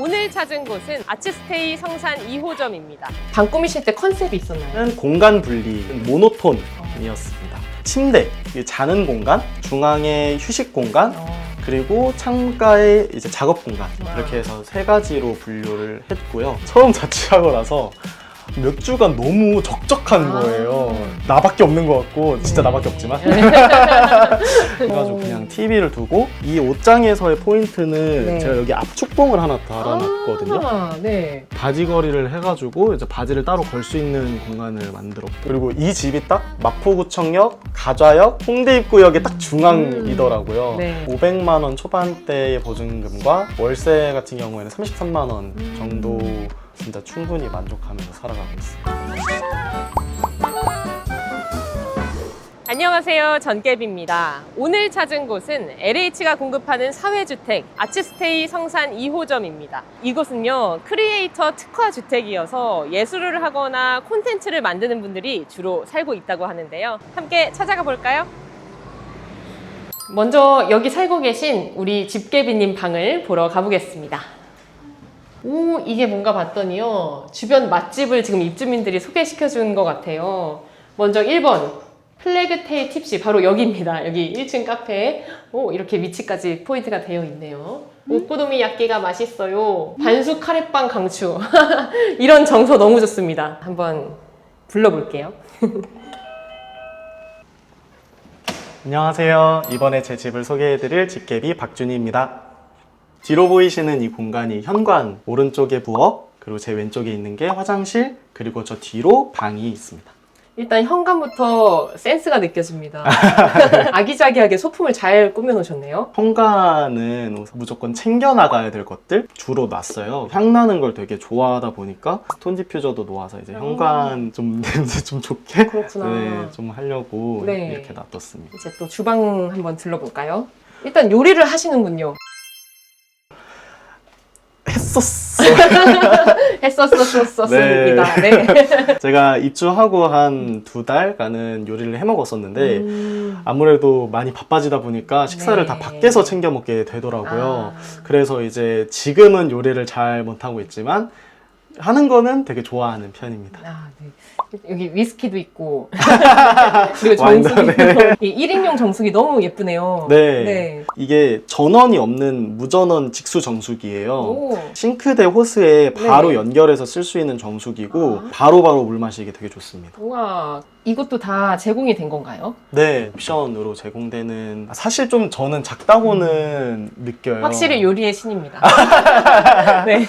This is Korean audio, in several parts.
오늘 찾은 곳은 아치스테이 성산 2호점입니다. 방 꾸미실 때 컨셉이 있었나요? 는 공간 분리 모노톤이었습니다. 침대, 이 자는 공간, 중앙에 휴식 공간, 그리고 창가에 이제 작업 공간 이렇게 해서 세 가지로 분류를 했고요. 처음 자취하고 나서 몇 주간 너무 적적한 아. 거예요. 나밖에 없는 것 같고 진짜 네. 나밖에 없지만 네. 그래가지고 오. 그냥 TV를 두고 이 옷장에서의 포인트는 네. 제가 여기 압축봉을 하나 달아놨거든요. 아, 네. 바지거리를 해가지고 이제 바지를 따로 걸 수 있는 공간을 만들었고 그리고 이 집이 딱 마포구청역, 가좌역, 홍대 입구역에 딱 중앙이더라고요. 네. 500만 원 초반대의 보증금과 월세 같은 경우에는 33만 원 음. 정도 진짜 충분히 만족하면서 살아가고 있어요. 안녕하세요. 전개비입니다. 오늘 찾은 곳은 LH가 공급하는 사회주택 아치스테이 성산 2호점입니다. 이곳은요, 크리에이터 특화 주택이어서 예술을 하거나 콘텐츠를 만드는 분들이 주로 살고 있다고 하는데요. 함께 찾아가 볼까요? 먼저 여기 살고 계신 우리 집게비님 방을 보러 가보겠습니다. 오, 이게 뭔가 봤더니요. 주변 맛집을 지금 입주민들이 소개시켜 준 것 같아요. 먼저 1번. 플래그테이 팁시 바로 여기입니다. 여기 1층 카페. 오, 이렇게 위치까지 포인트가 되어 있네요. 오코도미 야끼가 맛있어요. 반숙 카레빵 강추. 이런 정서 너무 좋습니다. 한번 불러볼게요. 안녕하세요. 이번에 제 집을 소개해드릴 집게비 박준희입니다. 뒤로 보이시는 이 공간이 현관, 오른쪽에 부엌, 그리고 제 왼쪽에 있는 게 화장실, 그리고 저 뒤로 방이 있습니다. 일단 현관부터 센스가 느껴집니다. 아기자기하게 소품을 잘 꾸며놓으셨네요. 현관은 무조건 챙겨나가야 될 것들 주로 놨어요. 향 나는 걸 되게 좋아하다 보니까 스톤 디퓨저도 놓아서 이제 현관 좀 냄새 좀 좋게 그렇구나. 네, 좀 하려고 네. 이렇게 놔뒀습니다. 이제 또 주방 한번 들러볼까요? 일단 요리를 하시는군요. 했었어요. 했었었었습니다. 네. 제가 입주하고 한 두 달간은 요리를 해 먹었었는데 음. 아무래도 많이 바빠지다 보니까 식사를 네. 다 밖에서 챙겨 먹게 되더라고요. 아. 그래서 이제 지금은 요리를 잘 못하고 있지만 하는 거는 되게 좋아하는 편입니다. 아, 네. 여기 위스키도 있고 그리고 네. 이 1인용 정수기 너무 예쁘네요. 네. 네. 이게 전원이 없는 무전원 직수 정수기예요. 오. 싱크대 호스에 바로 네. 연결해서 쓸 수 있는 정수기고 아. 바로바로 물 마시기 되게 좋습니다. 우와. 이것도 다 제공이 된 건가요? 네, 옵션으로 제공되는 사실 좀 저는 작다고는 느껴요. 확실히 요리의 신입니다. 네.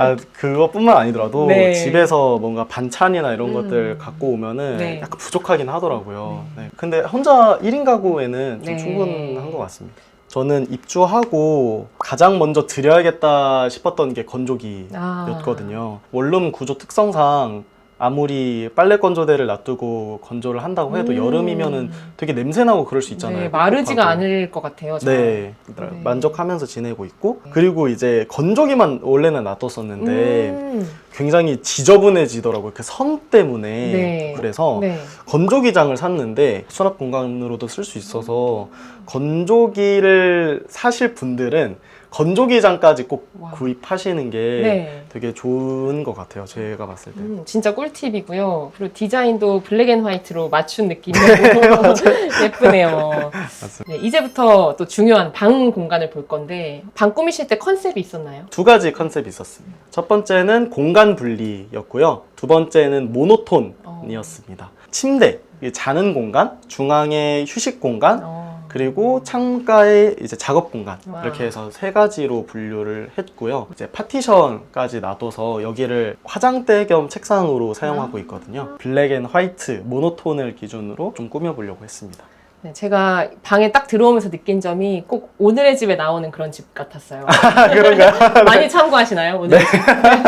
아, 그것뿐만 아니더라도 네. 집에서 뭔가 반찬이나 이런 음. 것들 갖고 오면은 네. 약간 부족하긴 하더라고요. 네. 근데 혼자 1인 가구에는 좀 네. 충분한 것 같습니다. 저는 입주하고 가장 먼저 드려야겠다 싶었던 게 건조기였거든요. 아. 원룸 구조 특성상 아무리 빨래 건조대를 놔두고 건조를 한다고 해도 음. 여름이면은 되게 냄새나고 그럴 수 있잖아요. 네, 마르지가 꿉꿉하고. 않을 것 같아요. 잘. 네, 네. 만족하면서 지내고 있고 네. 그리고 이제 건조기만 원래는 놔뒀었는데 음. 굉장히 지저분해지더라고요. 그 선 때문에 네. 그래서 네. 건조기장을 샀는데 수납 공간으로도 쓸 수 있어서 건조기를 사실 분들은 건조기장까지 꼭 와. 구입하시는 게 네. 되게 좋은 것 같아요. 제가 봤을 때. 음, 진짜 꿀팁이고요. 그리고 디자인도 블랙 앤 화이트로 맞춘 느낌이고 예쁘네요. 맞습니다. 네, 이제부터 또 중요한 방 공간을 볼 건데 방 꾸미실 때 컨셉이 있었나요? 두 가지 컨셉이 있었습니다. 첫 번째는 공간 분리였고요. 두 번째는 모노톤이었습니다. 침대, 이게 자는 공간, 중앙에 휴식 공간, 어. 그리고 창가에 이제 작업 공간 와. 이렇게 해서 세 가지로 분류를 했고요. 이제 파티션까지 놔둬서 여기를 화장대 겸 책상으로 사용하고 아. 있거든요. 블랙 앤 화이트 모노톤을 기준으로 좀 꾸며보려고 했습니다. 네, 제가 방에 딱 들어오면서 느낀 점이 꼭 오늘의 집에 나오는 그런 집 같았어요. 아, 그런가요? 많이 참고하시나요? 오늘 집?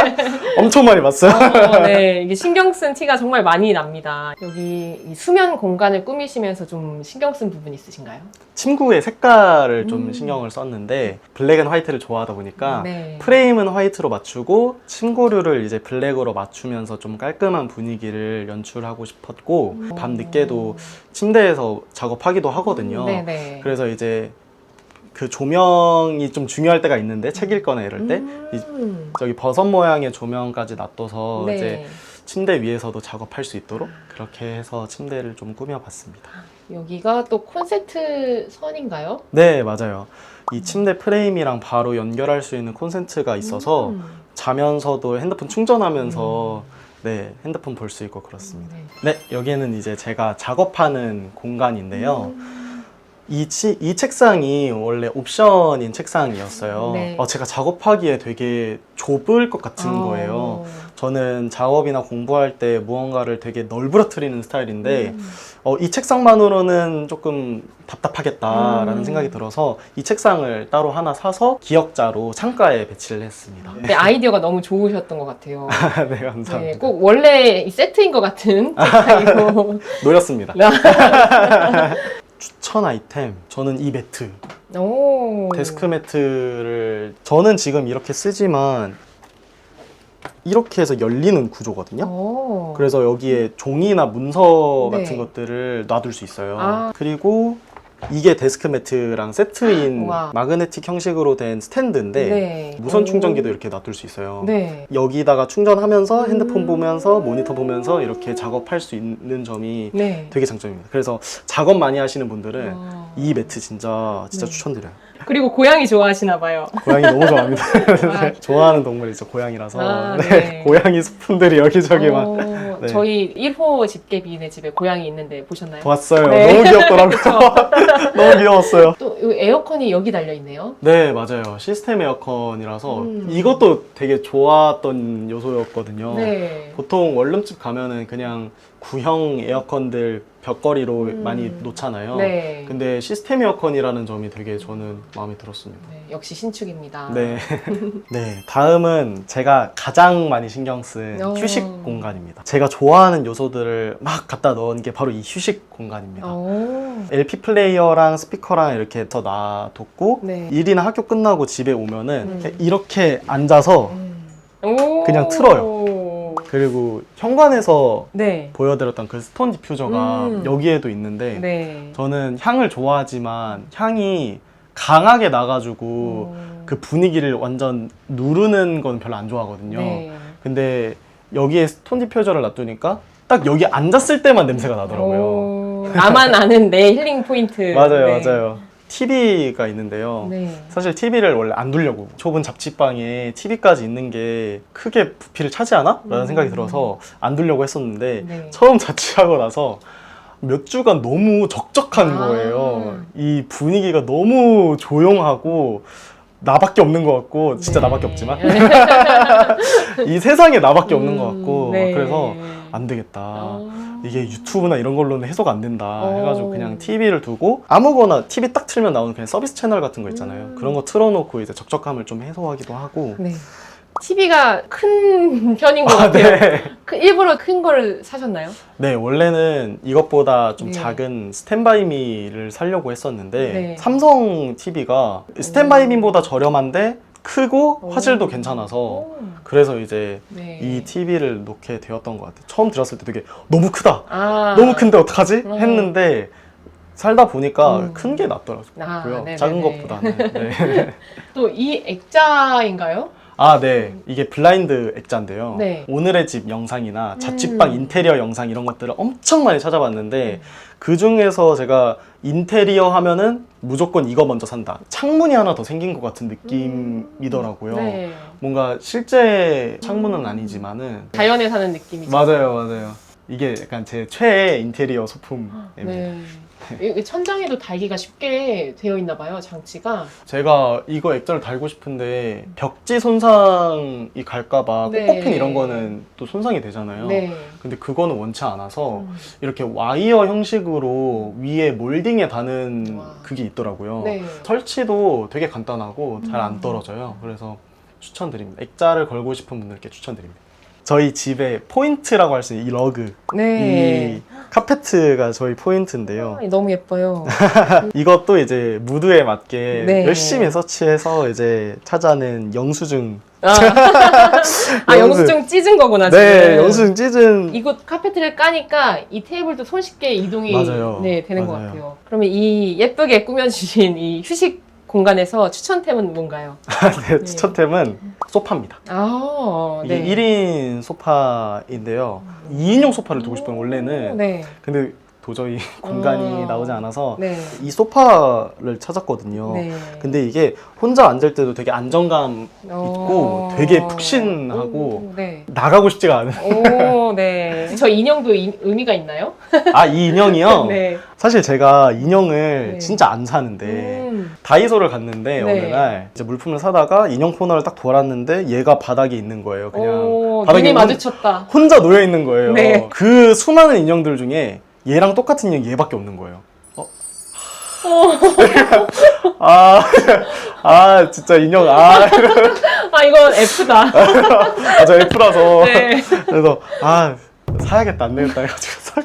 엄청 많이 봤어요. 어, 네, 이게 신경 쓴 티가 정말 많이 납니다. 여기 이 수면 공간을 꾸미시면서 좀 신경 쓴 부분 있으신가요? 침구의 색깔을 좀 음. 신경을 썼는데 블랙 앤 화이트를 좋아하다 보니까 네. 프레임은 화이트로 맞추고 침구류를 이제 블랙으로 맞추면서 좀 깔끔한 분위기를 연출하고 싶었고 밤 늦게도 침대에서 작업하기도 하거든요. 네네. 그래서 이제 그 조명이 좀 중요할 때가 있는데 책 읽거나 이럴 때 이, 음. 저기 버섯 모양의 조명까지 놔둬서 네. 이제 침대 위에서도 작업할 수 있도록 그렇게 해서 침대를 좀 꾸며봤습니다. 여기가 또 콘센트 선인가요? 네, 맞아요. 이 침대 프레임이랑 바로 연결할 수 있는 콘센트가 있어서 음. 자면서도 핸드폰 충전하면서 네, 핸드폰 볼 수 있고 그렇습니다. 네. 네, 여기는 이제 제가 작업하는 공간인데요. 음. 이, 치, 이 책상이 원래 옵션인 책상이었어요. 네. 어, 제가 작업하기에 되게 좁을 것 같은 아. 거예요. 저는 작업이나 공부할 때 무언가를 되게 널브러뜨리는 스타일인데 음. 어, 이 책상만으로는 조금 답답하겠다라는 음. 생각이 들어서 이 책상을 따로 하나 사서 기역자로 창가에 배치를 했습니다. 네, 아이디어가 너무 좋으셨던 것 같아요. 네, 감사합니다. 네, 꼭 원래 이 세트인 것 같은 책상이고. 노렸습니다. 네. 추천 아이템. 저는 이 매트. 오. 데스크 매트를 저는 지금 이렇게 쓰지만 이렇게 해서 열리는 구조거든요. 오. 그래서 여기에 종이나 문서 네. 같은 것들을 놔둘 수 있어요. 아. 그리고 이게 데스크 매트랑 세트인 우와. 마그네틱 형식으로 된 스탠드인데 네. 무선 오. 충전기도 이렇게 놔둘 수 있어요. 네. 여기다가 충전하면서 핸드폰 음. 보면서 모니터 보면서 이렇게 작업할 수 있는 점이 네. 되게 장점입니다. 그래서 작업 많이 하시는 분들은 어. 이 매트 진짜 진짜 네. 추천드려요. 그리고 고양이 좋아하시나 봐요. 고양이 너무 좋아합니다. 아. 좋아하는 동물이 죠 고양이라서. 아, 네. 네. 고양이 스푼들이 여기저기 막 어, 네. 저희 1호 집게비네 집에 고양이 있는데 보셨나요? 봤어요. 네. 너무 귀엽더라고요. 너무 귀여웠어요. 또이 에어컨이 여기 달려 있네요. 네, 맞아요. 시스템 에어컨이라서 음. 이것도 되게 좋았던 요소였거든요. 네. 보통 원룸집 가면은 그냥 구형 에어컨들 벽걸이로 음. 많이 놓잖아요. 네. 근데 시스템 에어컨이라는 점이 되게 저는 마음에 들었습니다. 네, 역시 신축입니다. 네. 네. 다음은 제가 가장 많이 신경 쓴 어. 휴식 공간입니다. 제가 좋아하는 요소들을 막 갖다 넣은 게 바로 이 휴식 공간입니다. 오. LP 플레이어랑 스피커랑 이렇게 더 놔뒀고 네. 일이나 학교 끝나고 집에 오면은 음. 이렇게 앉아서 음. 오. 그냥 틀어요. 그리고 현관에서 네. 보여드렸던 그 스톤 디퓨저가 음. 여기에도 있는데 네. 저는 향을 좋아하지만 향이 강하게 나가지고 음. 그 분위기를 완전 누르는 건 별로 안 좋아하거든요. 네. 근데 여기에 스톤 디퓨저를 놔두니까 딱 여기 앉았을 때만 냄새가 나더라고요. 오. 나만 아는 내 힐링 포인트. 맞아요, 네. 맞아요. TV가 있는데요. 네. 사실 TV를 원래 안 두려고 좁은 잡지방에 TV까지 있는 게 크게 부피를 차지하나? 라는 음. 생각이 들어서 안 두려고 했었는데 네. 처음 자취하고 나서 몇 주간 너무 적적한 아. 거예요. 이 분위기가 너무 조용하고 나밖에 없는 것 같고 진짜 네. 나밖에 없지만 이 세상에 나밖에 없는 것 같고 음, 네. 그래서 안 되겠다. 아. 이게 유튜브나 이런 걸로는 해소가 안 된다 어. 해가지고 그냥 TV를 두고 아무거나 TV 딱 틀면 나오는 그냥 서비스 채널 같은 거 있잖아요. 음. 그런 거 틀어놓고 이제 적적함을 좀 해소하기도 하고. 네. TV가 큰 편인 것 아, 같아요. 네. 그 일부러 큰 거를 사셨나요? 네, 원래는 이것보다 좀 네. 작은 스탠바이미를 사려고 했었는데 네. 삼성 TV가 스탠바이미보다 저렴한데 크고 오. 화질도 괜찮아서 오. 그래서 이제 네. 이 TV를 놓게 되었던 것 같아요. 처음 들었을 때 되게 너무 크다. 아. 너무 큰데 어떡하지? 어. 했는데 살다 보니까 음. 큰 게 낫더라고요. 아, 네네네. 작은 것보다는. 네. 또 이 액자인가요? 아, 네. 이게 블라인드 액자인데요. 네. 오늘의 집 영상이나 자취방 음. 인테리어 영상 이런 것들을 엄청 많이 찾아봤는데 그 중에서 제가 인테리어 하면은 무조건 이거 먼저 산다. 창문이 하나 더 생긴 것 같은 느낌이더라고요. 네. 뭔가 실제 창문은 아니지만은 자연에 사는 느낌이죠. 맞아요, 맞아요. 이게 약간 제 최애 인테리어 소품입니다. 네. 이 천장에도 달기가 쉽게 되어 있나 봐요, 장치가. 제가 이거 액자를 달고 싶은데 벽지 손상이 갈까봐 네. 코코핀 이런 거는 또 손상이 되잖아요. 네. 근데 그거는 원치 않아서 음. 이렇게 와이어 형식으로 위에 몰딩에 다는 와. 그게 있더라고요. 네. 설치도 되게 간단하고 잘안 음. 떨어져요. 그래서 추천드립니다. 액자를 걸고 싶은 분들께 추천드립니다. 저희 집의 포인트라고 할 수 있는 이 러그, 네. 이 카페트가 저희 포인트인데요. 아, 너무 예뻐요. 이것도 이제 무드에 맞게 네. 열심히 서치해서 이제 찾아낸 영수증. 아, 아 영수증 찢은 거구나, 지금. 네, 영수증 찢은 이곳 카페트를 까니까 이 테이블도 손쉽게 이동이 맞아요. 네, 되는 것 맞아요. 같아요. 그러면 이 예쁘게 꾸며주신 이 휴식 공간에서 추천템은 뭔가요? 네, 추천템은 소파입니다. 아, 이게 1인 소파인데요. 2인용 소파를 두고 싶어요, 원래는. 네. 근데 도저히 공간이 어. 나오지 않아서 네. 이 소파를 찾았거든요. 네. 근데 이게 혼자 앉을 때도 되게 안정감 있고 어. 되게 푹신하고 오, 네. 나가고 싶지가 않아요. 오, 네. 저 인형도 이- 의미가 있나요? 아, 이 인형이요? 네. 사실 제가 인형을 네. 진짜 안 사는데 음. 다이소를 갔는데 네. 어느 날 이제 물품을 사다가 인형 코너를 딱 돌았는데 얘가 바닥에 있는 거예요. 그냥 오, 바닥에 눈이 혼- 마주쳤다. 혼자 놓여 있는 거예요. 네. 그 수많은 인형들 중에 얘랑 똑같은 인형 얘밖에 없는 거예요. 어? 아, 아, 진짜 인형, 아, 아, 이건 F다. 아, 저 F라서. 네. 그래서, 아, 사야겠다, 안 되겠다 해가지고 사.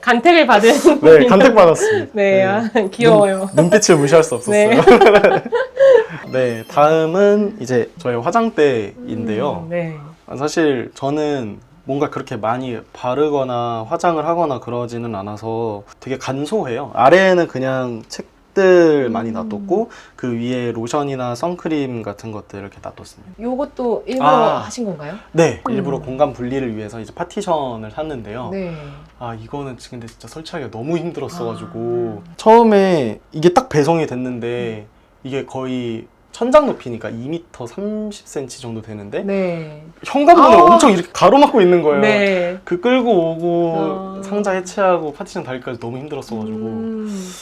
간택을 받은. 네, 간택 받았습니다. 네, 아, 귀여워요. 눈, 눈빛을 무시할 수 없었어요. 네. 네, 다음은 이제 저희 화장대인데요. 음, 네. 아, 사실 저는 뭔가 그렇게 많이 바르거나 화장을 하거나 그러지는 않아서 되게 간소해요. 아래에는 그냥 책 들 많이 음. 놔뒀고 그 위에 로션이나 선크림 같은 것들 이렇게 놔뒀습니다. 요것도 일부러 아. 하신 건가요? 네, 음. 일부러 공간 분리를 위해서 이제 파티션을 샀는데요. 네. 아 이거는 지금 근데 진짜 설치하기가 너무 힘들었어가지고 아. 처음에 이게 딱 배송이 됐는데 이게 거의 천장 높이니까 2m 30cm 정도 되는데 네. 현관문을 아. 엄청 이렇게 가로막고 있는 거예요. 네. 그 끌고 오고 어. 상자 해체하고 파티션 달기까지 너무 힘들었어가지고 음.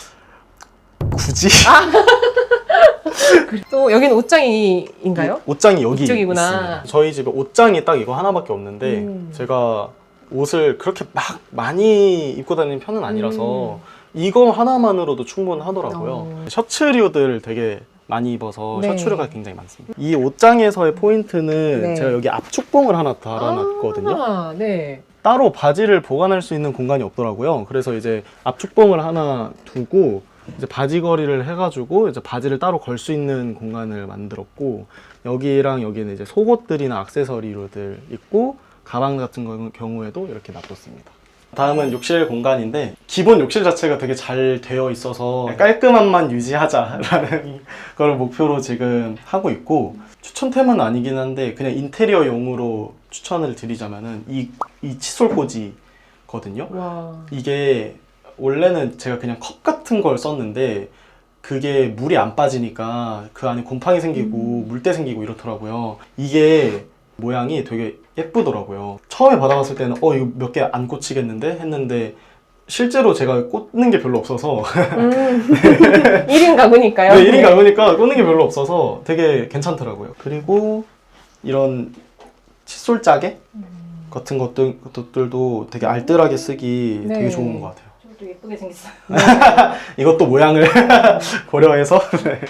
굳이 또 여기는 옷장이인가요? 옷장이 여기 이쪽이구나. 있습니다. 저희 집에 옷장이 딱 이거 하나밖에 없는데 음. 제가 옷을 그렇게 막 많이 입고 다니는 편은 아니라서 음. 이거 하나만으로도 충분하더라고요. 어. 셔츠류들 되게 많이 입어서 네. 셔츠류가 굉장히 많습니다. 이 옷장에서의 포인트는 네. 제가 여기 압축봉을 하나 달아놨거든요. 아, 네. 따로 바지를 보관할 수 있는 공간이 없더라고요. 그래서 이제 압축봉을 하나 두고 이제 바지걸이를 해가지고 이제 바지를 따로 걸 수 있는 공간을 만들었고 여기랑 여기는 이제 속옷들이나 액세서리류들 있고 가방 같은 거- 경우에도 이렇게 놔뒀습니다. 다음은 욕실 공간인데 기본 욕실 자체가 되게 잘 되어 있어서 깔끔함만 유지하자라는 걸 목표로 지금 하고 있고 추천템은 아니긴 한데 그냥 인테리어용으로 추천을 드리자면은 이, 이 칫솔 꽂이거든요. 와. 이게 원래는 제가 그냥 컵 같은 걸 썼는데 그게 물이 안 빠지니까 그 안에 곰팡이 생기고 물때 생기고 이렇더라고요. 이게 모양이 되게 예쁘더라고요. 처음에 받아봤을 때는 어 이거 몇 개 안 꽂히겠는데 했는데 실제로 제가 꽂는 게 별로 없어서 음. 1인 가구니까요. 네, 1인 가구니까 꽂는 게 별로 없어서 되게 괜찮더라고요. 그리고 이런 칫솔 짜개 같은 것들, 것들도 되게 알뜰하게 쓰기 네. 되게 좋은 것 같아요. 저도 예쁘게 생겼어요. 이것도 모양을 고려해서 네.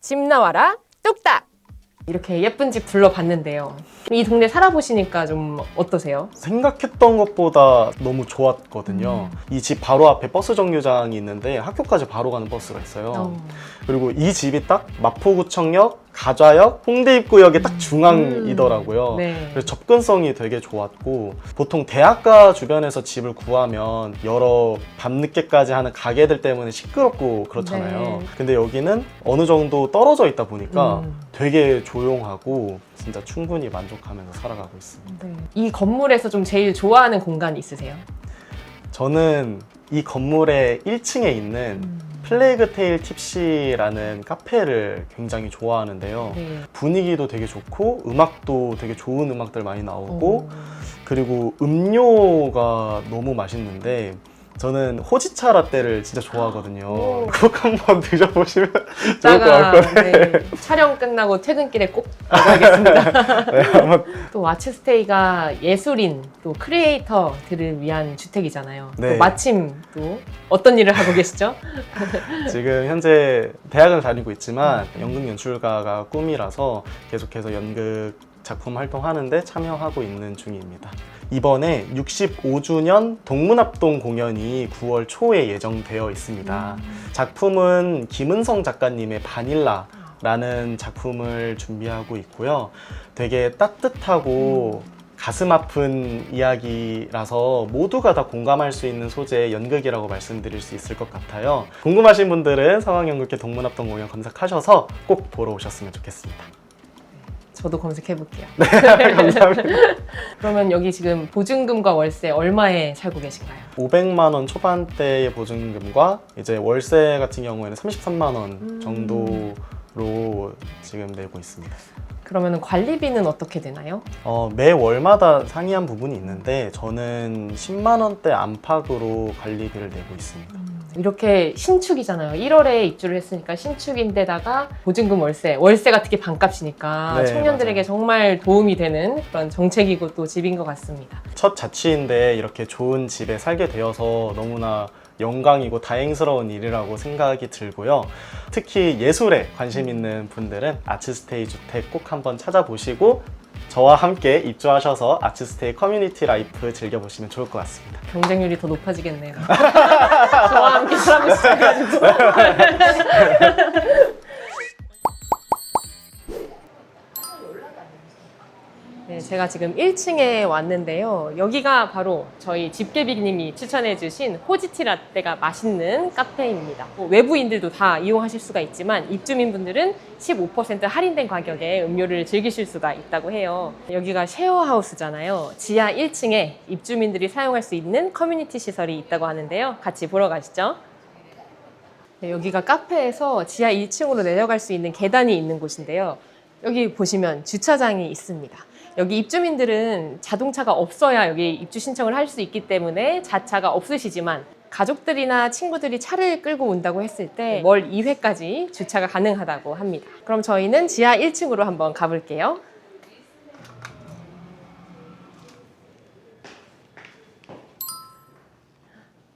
집 나와라 뚝딱. 이렇게 예쁜 집 둘러봤는데요. 이 동네 살아보시니까 좀 어떠세요? 생각했던 것보다 너무 좋았거든요. 음. 이집 바로 앞에 버스 정류장이 있는데 학교까지 바로 가는 버스가 있어요. 어. 그리고 이 집이 딱 마포구청역, 가좌역, 홍대 입구역의 딱 중앙이더라고요. 네. 그래서 접근성이 되게 좋았고 보통 대학가 주변에서 집을 구하면 여러 밤늦게까지 하는 가게들 때문에 시끄럽고 그렇잖아요. 네. 근데 여기는 어느 정도 떨어져 있다 보니까 음. 되게 조용하고 진짜 충분히 만족하면서 살아가고 있습니다. 네. 이 건물에서 좀 제일 좋아하는 공간 있으세요? 저는 이 건물의 1층에 있는 플레이그 테일 팁시라는 카페를 굉장히 좋아하는데요. 네. 분위기도 되게 좋고 음악도 되게 좋은 음악들 많이 나오고 오. 그리고 음료가 너무 맛있는데 저는 호지차 라떼를 진짜 좋아하거든요. 오. 꼭 한번 드셔보시면 좋을 것 이따가 같거든요. 네, 촬영 끝나고 퇴근길에 꼭. 네, 한번 또 와츠스테이가 예술인 또 크리에이터들을 위한 주택이잖아요. 네. 또 마침 또 어떤 일을 하고 계시죠? 지금 현재 대학을 다니고 있지만 연극 연출가가 꿈이라서 계속해서 연극 작품 활동하는데 참여하고 있는 중입니다. 이번에 65주년 동문합동 공연이 9월 초에 예정되어 있습니다. 작품은 김은성 작가님의 바닐라 라는 작품을 준비하고 있고요. 되게 따뜻하고 가슴 아픈 이야기라서 모두가 다 공감할 수 있는 소재의 연극이라고 말씀드릴 수 있을 것 같아요. 궁금하신 분들은 상황연극회 동문합동 공연 검색하셔서 꼭 보러 오셨으면 좋겠습니다. 저도 검색해 볼게요. 감사합니다. 그러면 여기 지금 보증금과 월세 얼마에 살고 계신가요? 500만 원 초반대의 보증금과 이제 월세 같은 경우에는 33만 원 정도로 지금 내고 있습니다. 그러면 관리비는 어떻게 되나요? 어, 매 월마다 상이한 부분이 있는데 저는 10만 원대 안팎으로 관리비를 내고 있습니다. 이렇게 신축이잖아요. 1월에 입주를 했으니까 신축인데다가 보증금 월세, 월세가 특히 반값이니까 네, 청년들에게 맞아요. 정말 도움이 되는 그런 정책이고 또 집인 것 같습니다. 첫 자취인데 이렇게 좋은 집에 살게 되어서 너무나 영광이고 다행스러운 일이라고 생각이 들고요. 특히 예술에 관심 있는 분들은 아츠스테이 주택 꼭 한번 찾아보시고 저와 함께 입주하셔서 아츠스테이 커뮤니티 라이프 즐겨보시면 좋을 것 같습니다. 경쟁률이 더 높아지겠네요. 저와 함께 사람을 시작해가지고. 제가 지금 1층에 왔는데요. 여기가 바로 저희 집게비님이 추천해주신 호지티 라떼가 맛있는 카페입니다. 뭐 외부인들도 다 이용하실 수가 있지만 입주민분들은 15% 할인된 가격에 음료를 즐기실 수가 있다고 해요. 여기가 쉐어하우스잖아요. 지하 1층에 입주민들이 사용할 수 있는 커뮤니티 시설이 있다고 하는데요. 같이 보러 가시죠. 네, 여기가 카페에서 지하 1층으로 내려갈 수 있는 계단이 있는 곳인데요. 여기 보시면 주차장이 있습니다. 여기 입주민들은 자동차가 없어야 여기 입주 신청을 할 수 있기 때문에 자차가 없으시지만 가족들이나 친구들이 차를 끌고 온다고 했을 때 월 2회까지 주차가 가능하다고 합니다. 그럼 저희는 지하 1층으로 한번 가볼게요.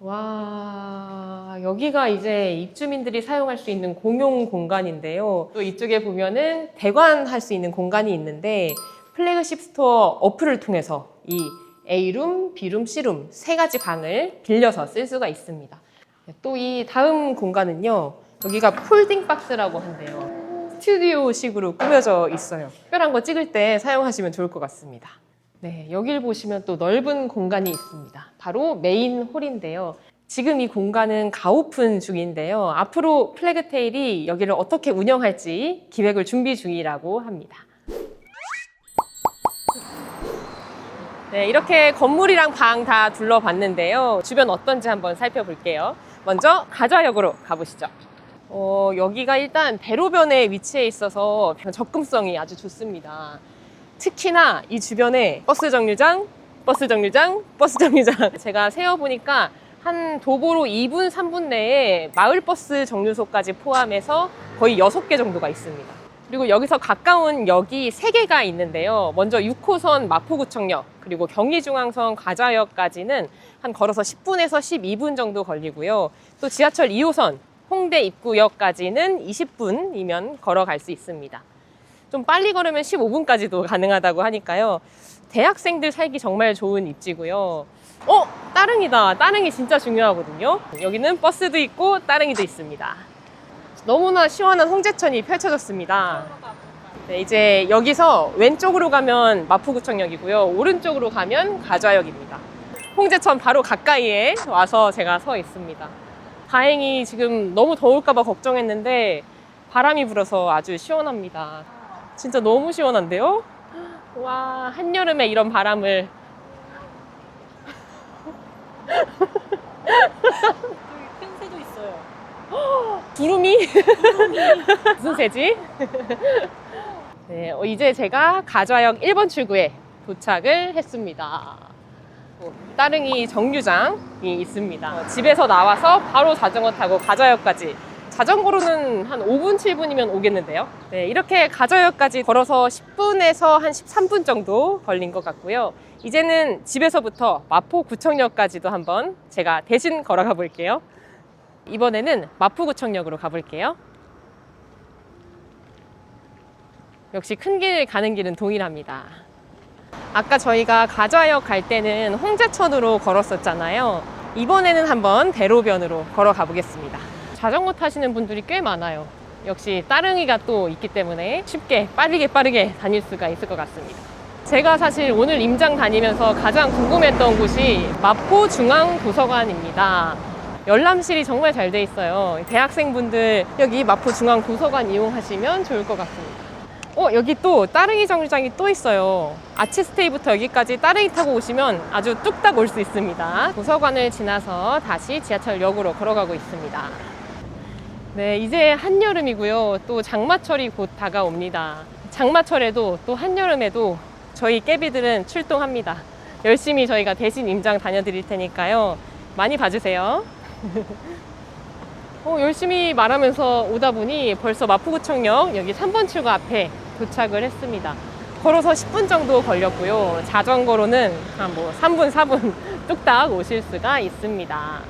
와, 여기가 이제 입주민들이 사용할 수 있는 공용 공간인데요. 또 이쪽에 보면은 대관할 수 있는 공간이 있는데 플래그십 스토어 어플을 통해서 이 A룸, B룸, C룸 세 가지 방을 빌려서 쓸 수가 있습니다. 또 이 다음 공간은요. 여기가 폴딩 박스라고 한대요. 스튜디오식으로 꾸며져 있어요. 특별한 거 찍을 때 사용하시면 좋을 것 같습니다. 네, 여길 보시면 또 넓은 공간이 있습니다. 바로 메인 홀인데요. 지금 이 공간은 가오픈 중인데요. 앞으로 플래그테일이 여기를 어떻게 운영할지 기획을 준비 중이라고 합니다. 네, 이렇게 건물이랑 방 다 둘러봤는데요. 주변 어떤지 한번 살펴볼게요. 먼저 가좌역으로 가보시죠. 어, 여기가 일단 대로변에 위치해 있어서 접근성이 아주 좋습니다. 특히나 이 주변에 버스 정류장, 버스 정류장, 버스 정류장. 제가 세어보니까 한 도보로 2분, 3분 내에 마을버스 정류소까지 포함해서 거의 6개 정도가 있습니다. 그리고 여기서 가까운 역이 3개가 있는데요. 먼저 6호선 마포구청역, 그리고 경의중앙선 과자역까지는 한 걸어서 10분에서 12분 정도 걸리고요. 또 지하철 2호선 홍대 입구역까지는 20분이면 걸어갈 수 있습니다. 좀 빨리 걸으면 15분까지도 가능하다고 하니까요. 대학생들 살기 정말 좋은 입지고요. 어, 따릉이다. 따릉이 진짜 중요하거든요. 여기는 버스도 있고 따릉이도 있습니다. 너무나 시원한 홍제천이 펼쳐졌습니다. 네, 이제 여기서 왼쪽으로 가면 마포구청역이고요. 오른쪽으로 가면 가좌역입니다. 홍제천 바로 가까이에 와서 제가 서 있습니다. 다행히 지금 너무 더울까봐 걱정했는데 바람이 불어서 아주 시원합니다. 진짜 너무 시원한데요? 와, 한여름에 이런 바람을. 구름이? 무슨 새지? 네, 어, 이제 제가 가좌역 1번 출구에 도착을 했습니다. 어, 따릉이 정류장이 있습니다. 어, 집에서 나와서 바로 자전거 타고 가좌역까지 자전거로는 한 5분, 7분이면 오겠는데요. 네, 이렇게 가좌역까지 걸어서 10분에서 한 13분 정도 걸린 것 같고요. 이제는 집에서부터 마포구청역까지도 한번 제가 대신 걸어가 볼게요. 이번에는 마포구청역으로 가볼게요. 역시 큰 길 가는 길은 동일합니다. 아까 저희가 가좌역 갈 때는 홍제천으로 걸었었잖아요. 이번에는 한번 대로변으로 걸어가 보겠습니다. 자전거 타시는 분들이 꽤 많아요. 역시 따릉이가 또 있기 때문에 쉽게 빠르게 빠르게 다닐 수가 있을 것 같습니다. 제가 사실 오늘 임장 다니면서 가장 궁금했던 곳이 마포 중앙 도서관입니다. 열람실이 정말 잘 돼 있어요. 대학생분들 여기 마포 중앙 도서관 이용하시면 좋을 것 같습니다. 어, 여기 또 따릉이 정류장이 또 있어요. 아치 스테이부터 여기까지 따릉이 타고 오시면 아주 뚝딱 올 수 있습니다. 도서관을 지나서 다시 지하철역으로 걸어가고 있습니다. 네, 이제 한여름이고요. 또 장마철이 곧 다가옵니다. 장마철에도 또 한여름에도 저희 깨비들은 출동합니다. 열심히 저희가 대신 임장 다녀드릴 테니까요. 많이 봐주세요. 어, 열심히 말하면서 오다 보니 벌써 마포구청역 여기 3번 출구 앞에 도착을 했습니다. 걸어서 10분 정도 걸렸고요. 자전거로는 한 뭐 3분, 4분 뚝딱 오실 수가 있습니다.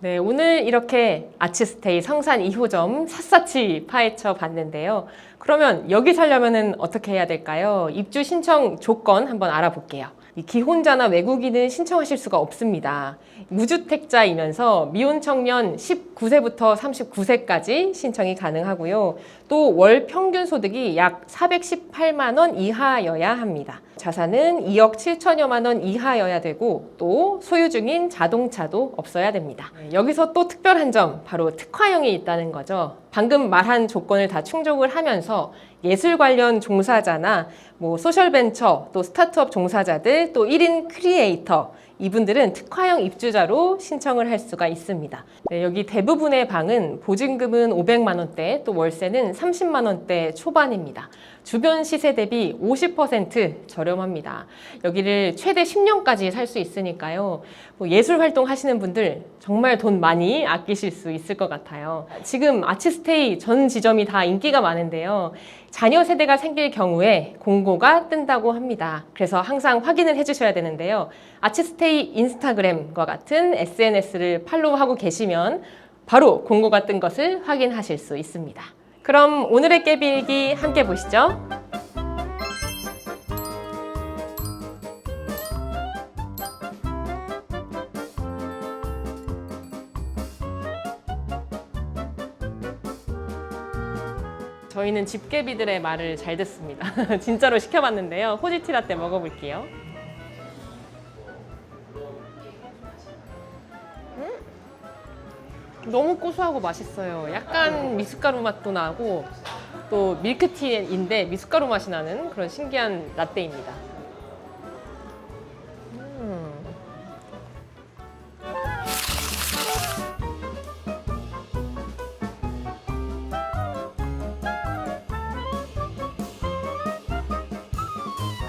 네, 오늘 이렇게 아치스테이 성산 2호점 샅샅이 파헤쳐 봤는데요. 그러면 여기 살려면은 어떻게 해야 될까요? 입주 신청 조건 한번 알아볼게요. 이 기혼자나 외국인은 신청하실 수가 없습니다. 무주택자이면서 미혼 청년 19세부터 39세까지 신청이 가능하고요. 또 월 평균 소득이 약 418만 원 이하여야 합니다. 자산은 2억 7천여만 원 이하여야 되고 또 소유 중인 자동차도 없어야 됩니다. 네, 여기서 또 특별한 점 바로 특화형이 있다는 거죠. 방금 말한 조건을 다 충족을 하면서 예술 관련 종사자나 뭐 소셜벤처 또 스타트업 종사자들 또 1인 크리에이터 이분들은 특화형 입주자로 신청을 할 수가 있습니다. 네, 여기 대부분의 방은 보증금은 500만 원대, 또 월세는 30만 원대 초반입니다. 주변 시세 대비 50% 저렴합니다. 여기를 최대 10년까지 살 수 있으니까요. 뭐 예술 활동 하시는 분들 정말 돈 많이 아끼실 수 있을 것 같아요. 지금 아치스테이 전 지점이 다 인기가 많은데요. 자녀 세대가 생길 경우에 공고가 뜬다고 합니다. 그래서 항상 확인을 해주셔야 되는데요. 아치스테이 인스타그램과 같은 SNS를 팔로우하고 계시면 바로 공고가 뜬 것을 확인하실 수 있습니다. 그럼 오늘의 깨bil기 함께 보시죠. 저희는 집게비들의 말을 잘 듣습니다. 진짜로 시켜봤는데요. 호지티라떼 먹어볼게요. 음? 너무 고소하고 맛있어요. 약간 미숫가루 맛도 나고 또 밀크티인데 미숫가루 맛이 나는 그런 신기한 라떼입니다.